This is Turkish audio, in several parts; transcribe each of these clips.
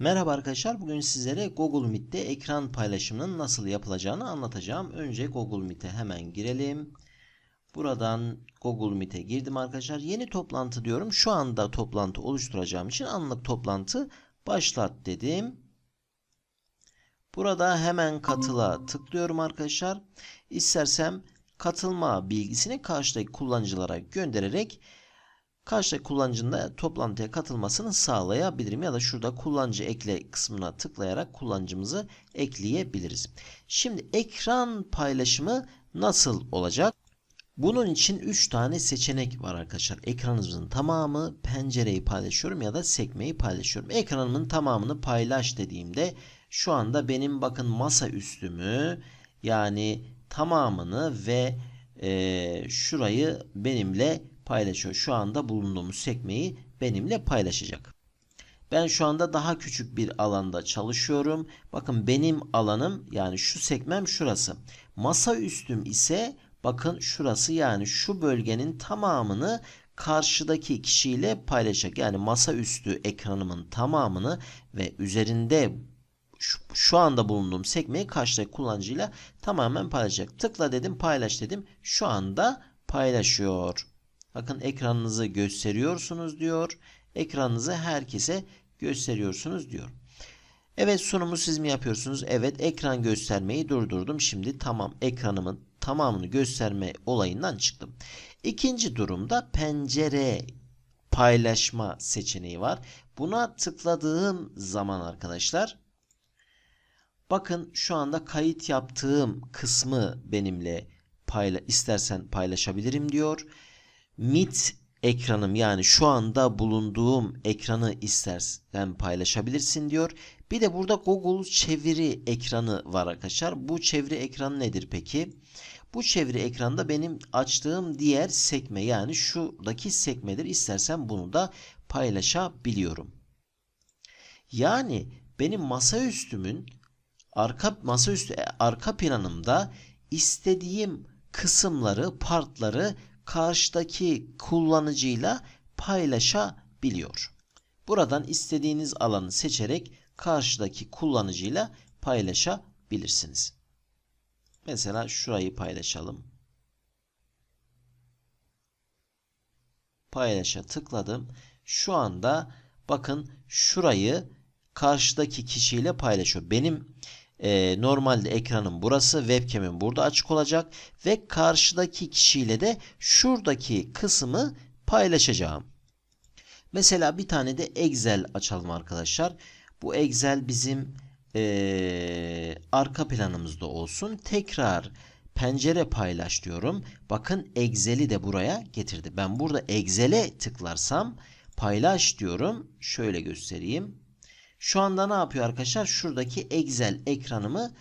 Merhaba arkadaşlar. Bugün sizlere Google Meet'te ekran paylaşımının nasıl yapılacağını anlatacağım. Önce Google Meet'e hemen girelim. Buradan Google Meet'e girdim arkadaşlar. Yeni toplantı diyorum. Şu anda toplantı oluşturacağım için anlık toplantı başlat dedim. Burada hemen katıla tıklıyorum arkadaşlar. İstersem katılma bilgisini karşıdaki kullanıcılara göndererek karşıdaki kullanıcının da toplantıya katılmasını sağlayabilirim. Ya da şurada kullanıcı ekle kısmına tıklayarak kullanıcımızı ekleyebiliriz. Şimdi ekran paylaşımı nasıl olacak? Bunun için 3 tane seçenek var arkadaşlar. Ekranınızın tamamı, pencereyi paylaşıyorum ya da sekmeyi paylaşıyorum. Ekranımın tamamını paylaş dediğimde şu anda benim bakın masa üstümü yani tamamını ve e, şurayı benimle paylaşıyor. Şu anda bulunduğumuz sekmeyi benimle paylaşacak. Ben şu anda daha küçük bir alanda çalışıyorum. Bakın benim alanım yani şu sekmem şurası. Masa üstüm ise bakın şurası yani şu bölgenin tamamını karşıdaki kişiyle paylaşacak. Yani masa üstü ekranımın tamamını ve üzerinde şu, şu anda bulunduğum sekmeyi karşıdaki kullanıcıyla tamamen paylaşacak. Tıkla dedim paylaş dedim. Şu anda paylaşıyor. Bakın ekranınızı gösteriyorsunuz diyor. Ekranınızı herkese gösteriyorsunuz diyor. Evet sunumu siz mi yapıyorsunuz? Evet ekran göstermeyi durdurdum. Şimdi tamam ekranımın tamamını gösterme olayından çıktım. İkinci durumda pencere paylaşma seçeneği var. Buna tıkladığım zaman arkadaşlar bakın şu anda kayıt yaptığım kısmı benimle payla istersen paylaşabilirim diyor. Meet ekranım yani şu anda bulunduğum ekranı istersen paylaşabilirsin diyor. Bir de burada Google çeviri ekranı var arkadaşlar. Bu çeviri ekranı nedir peki? Bu çeviri ekranda benim açtığım diğer sekme yani şuradaki sekmedir. İstersen bunu da paylaşabiliyorum. Yani benim masaüstümün arka masaüstü arka planımda istediğim kısımları, partları karşıdaki kullanıcıyla paylaşabiliyor. Buradan istediğiniz alanı seçerek karşıdaki kullanıcıyla paylaşabilirsiniz. Mesela şurayı paylaşalım. Paylaşa tıkladım. Şu anda bakın şurayı karşıdaki kişiyle paylaşıyor. Benim e, normalde ekranım burası, webcam'im burada açık olacak ve karşıdaki kişiyle de şuradaki kısmı paylaşacağım. Mesela bir tane de Excel açalım arkadaşlar. Bu Excel bizim e, arka planımızda olsun. Tekrar pencere paylaş diyorum. Bakın Excel'i de buraya getirdi. Ben burada Excel'e tıklarsam paylaş diyorum. Şöyle göstereyim. Şu anda ne yapıyor arkadaşlar? Şuradaki Excel ekranımı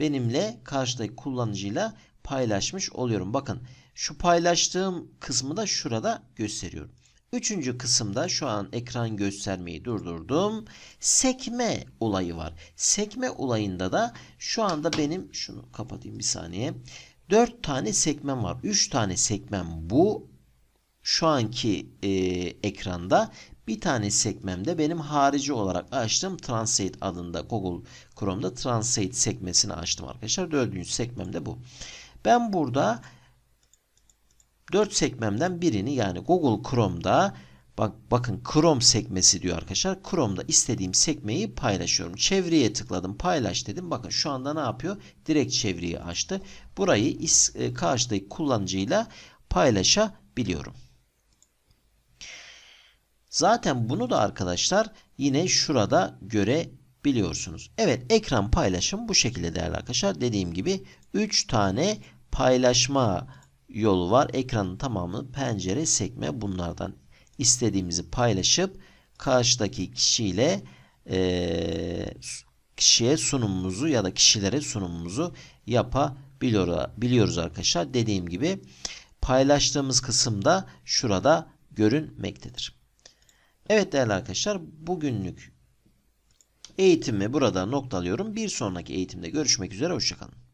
benimle karşıdaki kullanıcıyla paylaşmış oluyorum. Bakın şu paylaştığım kısmı da şurada gösteriyorum. Üçüncü kısımda şu an ekran göstermeyi durdurdum. Sekme olayı var. Sekme olayında da şu anda benim şunu kapatayım bir saniye. Dört tane sekmem var. Üç tane sekmem bu şu anki e, ekranda. Bir tane sekmemde benim harici olarak açtığım Translate adında Google Chrome'da Translate sekmesini açtım arkadaşlar. Dördüncü sekmemde bu. Ben burada 4 sekmemden birini yani Google Chrome'da bak bakın Chrome sekmesi diyor arkadaşlar. Chrome'da istediğim sekmeyi paylaşıyorum. Çevreye tıkladım, paylaş dedim. Bakın şu anda ne yapıyor? Direkt çevreyi açtı. Burayı e, karşıdaki kullanıcıyla paylaşabiliyorum. Zaten bunu da arkadaşlar yine şurada görebiliyorsunuz. Evet ekran paylaşım bu şekilde değerli arkadaşlar. Dediğim gibi 3 tane paylaşma yolu var. Ekranın tamamı pencere, sekme bunlardan istediğimizi paylaşıp karşıdaki kişiyle e, kişiye sunumumuzu ya da kişilere sunumumuzu yapabiliyoruz arkadaşlar. Dediğim gibi paylaştığımız kısımda şurada görünmektedir. Evet değerli arkadaşlar bugünlük eğitimi burada noktalıyorum. Bir sonraki eğitimde görüşmek üzere. Hoşçakalın.